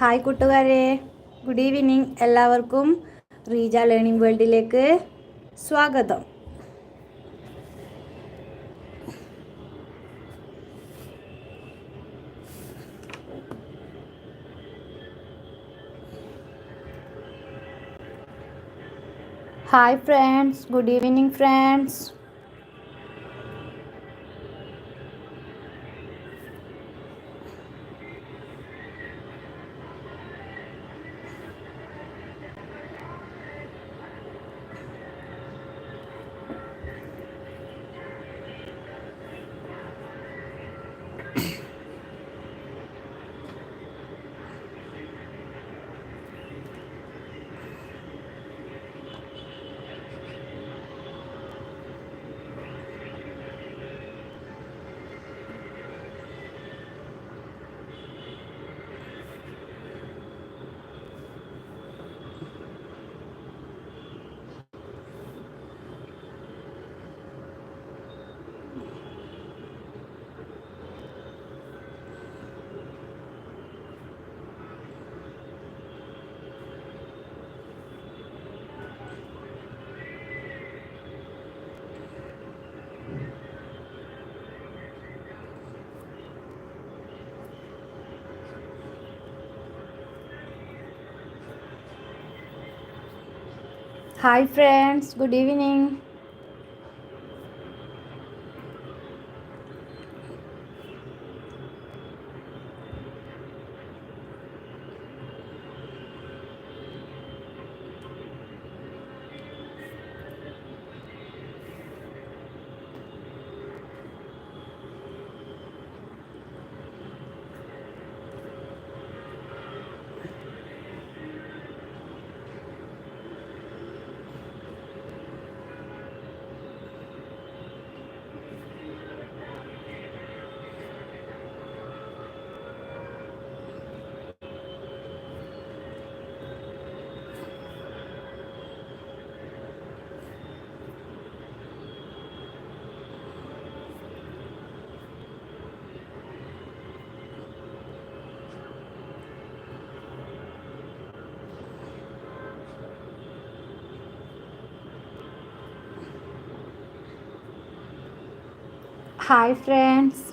Hi കൂട്ടുകാരെ. Good evening എല്ലാവർക്കും. Reeja learning വേൾഡിലേക്ക് സ്വാഗതം. Hi friends good evening friends hi friends good evening hi friends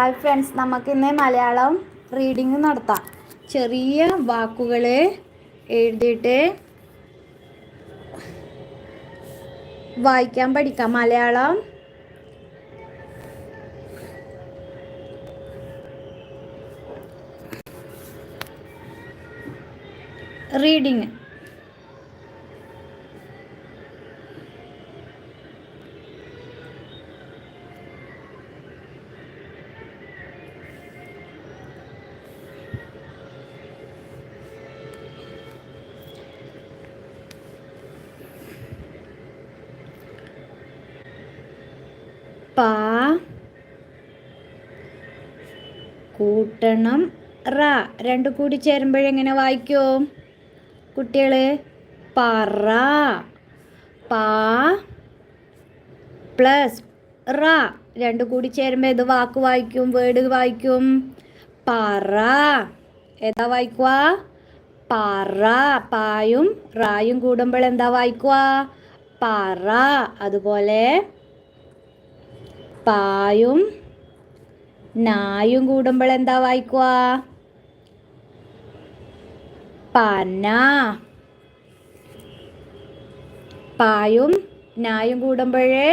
hi friends നമുക്കിന്ന് Malayalam reading നടത്താം. ചെറിയ വാക്കുകൾ എഴുതിയിട്ട് വായിക്കാൻ പഠിക്കാം. മലയാളം റീഡിങ് കൂട്ടണം. റ. രണ്ടു കൂടി ചേരുമ്പോഴെങ്ങനെ വായിക്കോ? കുട്ടികൾ പറ. പാ പ്ലസ് റ. രണ്ടു കൂടി ചേരുമ്പോൾ ഏത് വാക്ക് വായിക്കും? വേർഡ് വായിക്കും. പറ. ഏതാ വായിക്കുക? പറ. പായും റായും കൂടുമ്പോൾ എന്താ വായിക്കുക? പറ. അതുപോലെ പായും നായും കൂടുമ്പോൾ എന്താ വായിക്കുക പന പായും നായും കൂടുമ്പോഴേ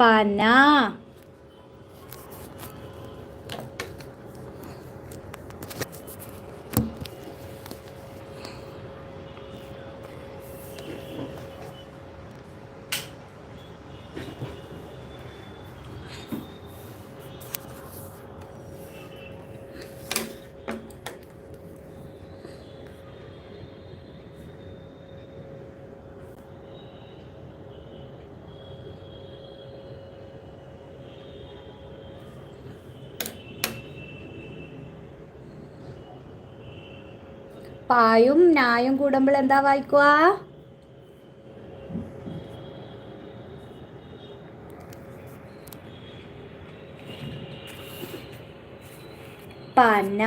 പന പായും നായും കൂടുമ്പോൾ എന്താ വായിക്കുക? പന.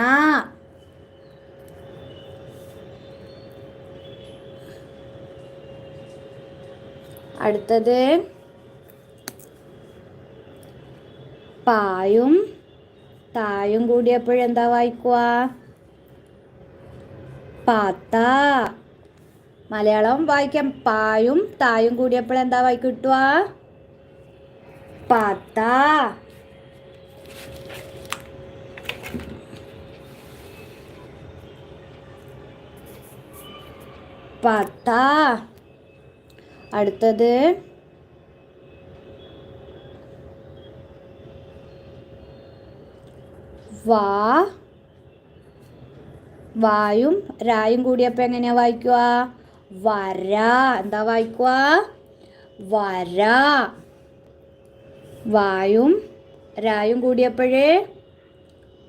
അടുത്തത് പായും തായും കൂടിയപ്പോഴെന്താ വായിക്കുക? പാത്ത. മലയാളം വായിക്കാം. പായും തായും കൂടിയപ്പോൾ എന്താ വായി കിട്ടുക പാത്ത. പത്ത. അടുത്തത്. വാ. വായും രായും കൂടിയപ്പോൾ എങ്ങനെയാണ് വായിക്കുക വര. എന്താ വായിക്കുക വര. വായും രായും കൂടിയപ്പോഴേ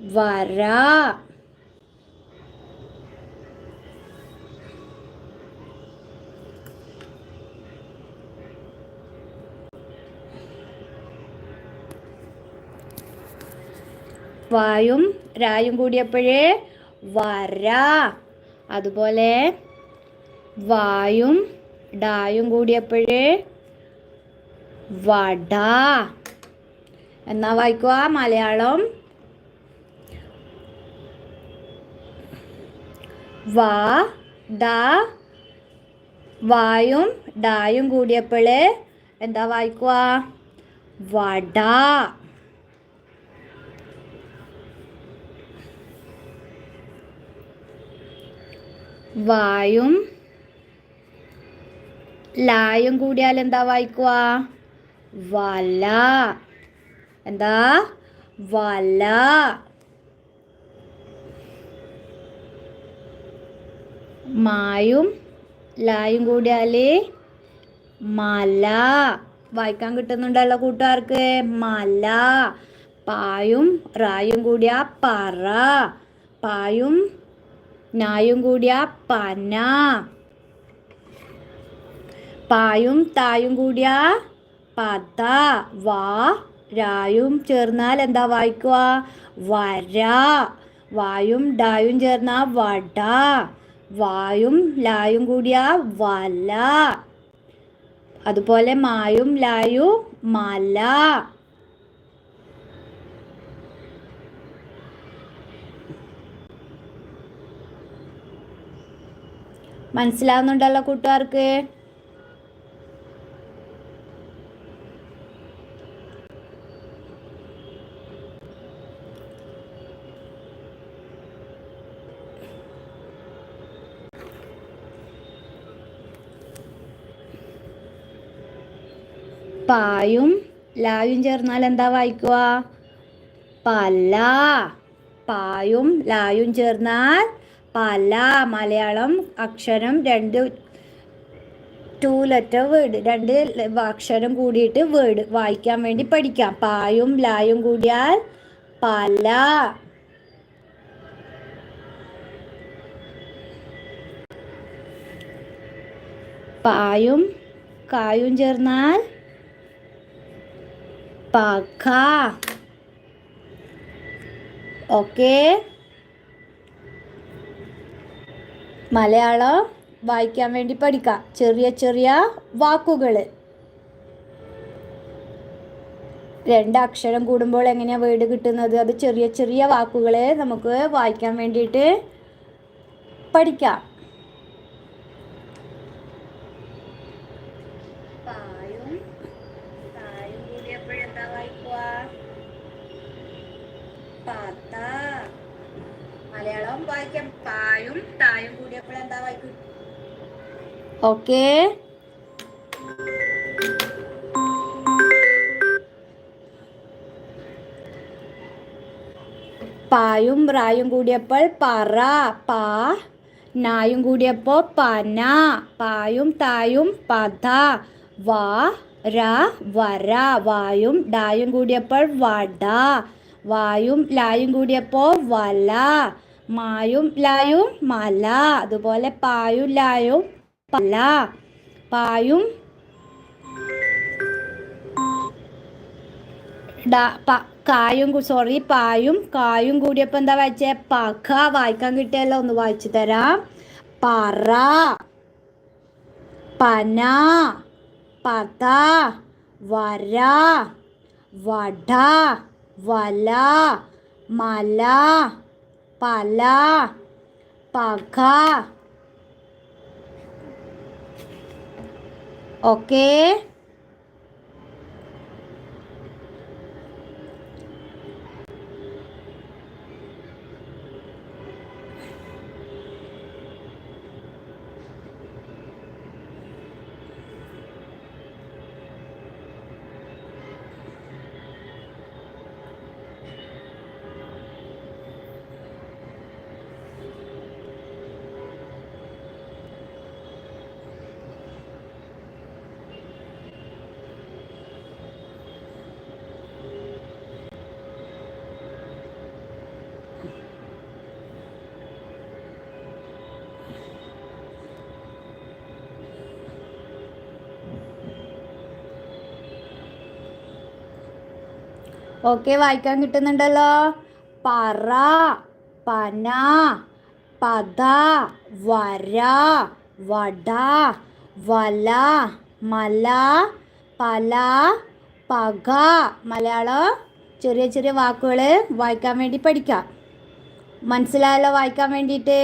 വര. വായും രായും കൂടിയപ്പോഴേ വര. അതുപോലെ വായും ഡായും കൂടിയപ്പോഴേ വട. എന്നാ വായിക്കുക? മലയാളം. വാ ഡ വായും ഡായും കൂടിയപ്പോഴേ എന്താ വായിക്കുക? വട. വായും ലായും കൂടിയാൽ എന്താ വായിക്കുക? വല. എന്താ? വല. മായും ലായും കൂടിയാൽ മല. വായിക്കാൻ കിട്ടുന്നുണ്ടല്ലോ കൂട്ടുകാർക്ക്. മല. പായും റായും കൂടിയ പറ. പായും നായും കൂടിയ പന. പായും തായും കൂടിയ പത വാ രായും ചേർന്നാൽ എന്താ വായിക്കുക? വര. വായും ഡായും ചേർന്ന വട. വായും ലായും കൂടിയ വല. അതുപോലെ മായും ലായും മല. മനസ്സിലാവുന്നുണ്ടല്ലോ കൂട്ടുകാർക്ക്? പായും ലായും ചേർന്നാൽ എന്താ വായിക്കുക പല പായും ലായും ചേർന്നാൽ പല മലയാളം അക്ഷരം രണ്ട് ടു ലെറ്റർ വേർഡ് രണ്ട് അക്ഷരം കൂടിയിട്ട് വേർഡ് വായിക്കാൻ വേണ്ടി പഠിക്കാം. പായും ലായും കൂടിയാൽ പല. പായും കായും ചേർന്നാൽ പക. ഓക്കേ മലയാളം വായിക്കാൻ വേണ്ടി പഠിക്കാം. ചെറിയ ചെറിയ വാക്കുകൾ. രണ്ട് അക്ഷരം കൂടുമ്പോൾ എങ്ങനെയാണ് വേർഡ് കിട്ടുന്നത്? അത് ചെറിയ ചെറിയ വാക്കുകളെ നമുക്ക് വായിക്കാൻ വേണ്ടിയിട്ട് പഠിക്കാം പായും തായും കൂടിയപ്പോഴെന്താ വായിക്കുക പാത്ത മലയാളം വായിക്കാം. പായും തായും കൂടിയപ്പോഴെന്താ വായിക്കും? ഓക്കേ. പായും റായും കൂടിയപ്പോൾ പറ പാ. നായും കൂടിയപ്പോൾ പന. പായും തായും പത വാ ര വര. വായും ഡായും കൂടിയപ്പോൾ വട. വായും ലായും കൂടിയപ്പോൾ വല. മായും ലായും മല അതുപോലെ പായും ലായും പല. പായും കായും സോറി പായും കായും കൂടിയപ്പോൾ എന്താ വായിച്ചേ? പക വായിക്കാൻ കിട്ടിയല്ലോ ഒന്ന് വായിച്ചു തരാം. പറ പന പത വര വട വല മല പല പക ഓക്കേ ഓക്കെ വായിക്കാൻ കിട്ടുന്നുണ്ടല്ലോ. പറ പന പദ വര വട വല മല പല പക. മലയാളം ചെറിയ ചെറിയ വാക്കുകൾ വായിക്കാൻ വേണ്ടി പഠിക്കാം. മനസ്സിലായല്ലോ വായിക്കാൻ വേണ്ടിയിട്ട്?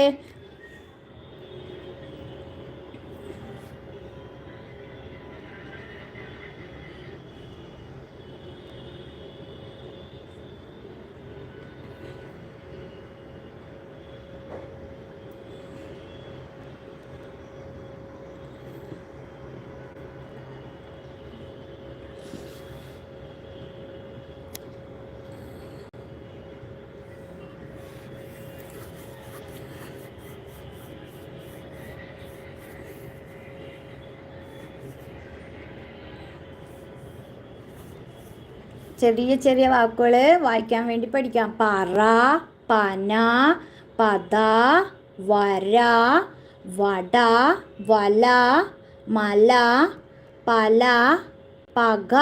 ചെറിയ ചെറിയ വാക്കുകൾ വായിക്കാൻ വേണ്ടി പഠിക്കാം. പറ പന പദ വര വട വല മല പല പക.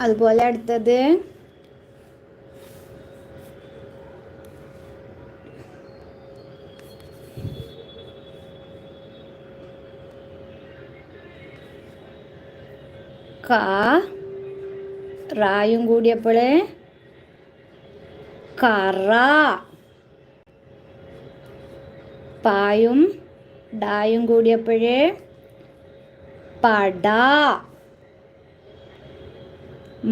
അതുപോലെ അടുത്തത്. ക റായും കൂടിയപ്പോൾ കറ പായും ഡായും കൂടിയപ്പോഴേ പട.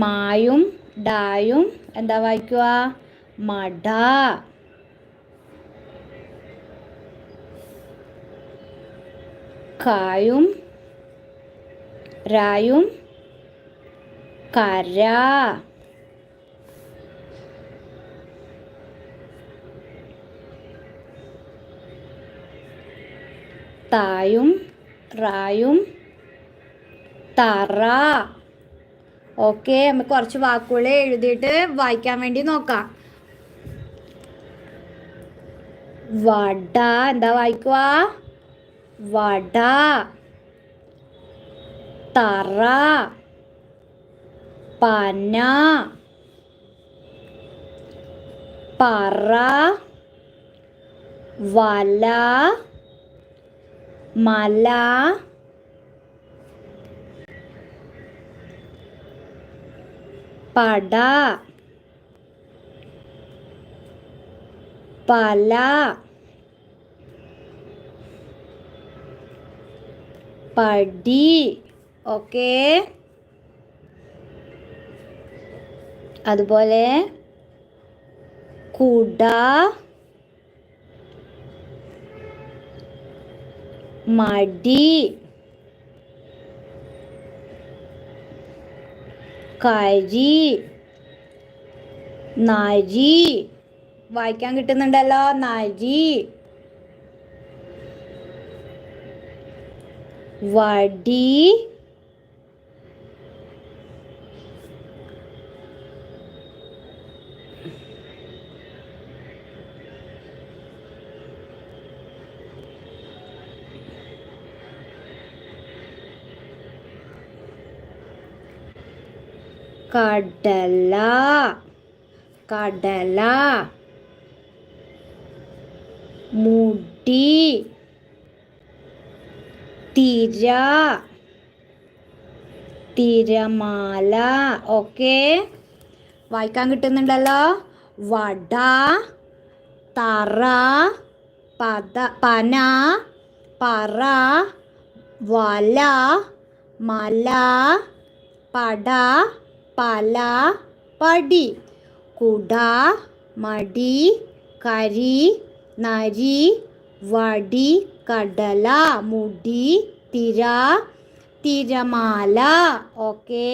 മായും ഡായും എന്താ വായിക്കുക മട കായും രായും കര. തായും റായും തറ. ഓക്കെ നമുക്ക് കുറച്ച് വാക്കുകൾ എഴുതിയിട്ട് വായിക്കാൻ വേണ്ടി നോക്കാം. വട എന്താ വായിക്കുക വട. തറ. പന. പറ. വല. മല. പട. പല. പടി. ഓക്കെ. അതുപോലെ കുട. മടി. കരി നരി വായിക്കാൻ കിട്ടുന്നുണ്ടല്ലോ നരി വടി. കടല. കടല. മുടി. തിര. തിരമാല. ഓക്കെ. വായിക്കാൻ കിട്ടുന്നുണ്ടല്ലോ. വട. തറ. പദ പന. പറ. വല. മല. പട. പല പടി കുട മടി കരി നരി വടി കടല മുടി തിര തിരമാല ഓക്കേ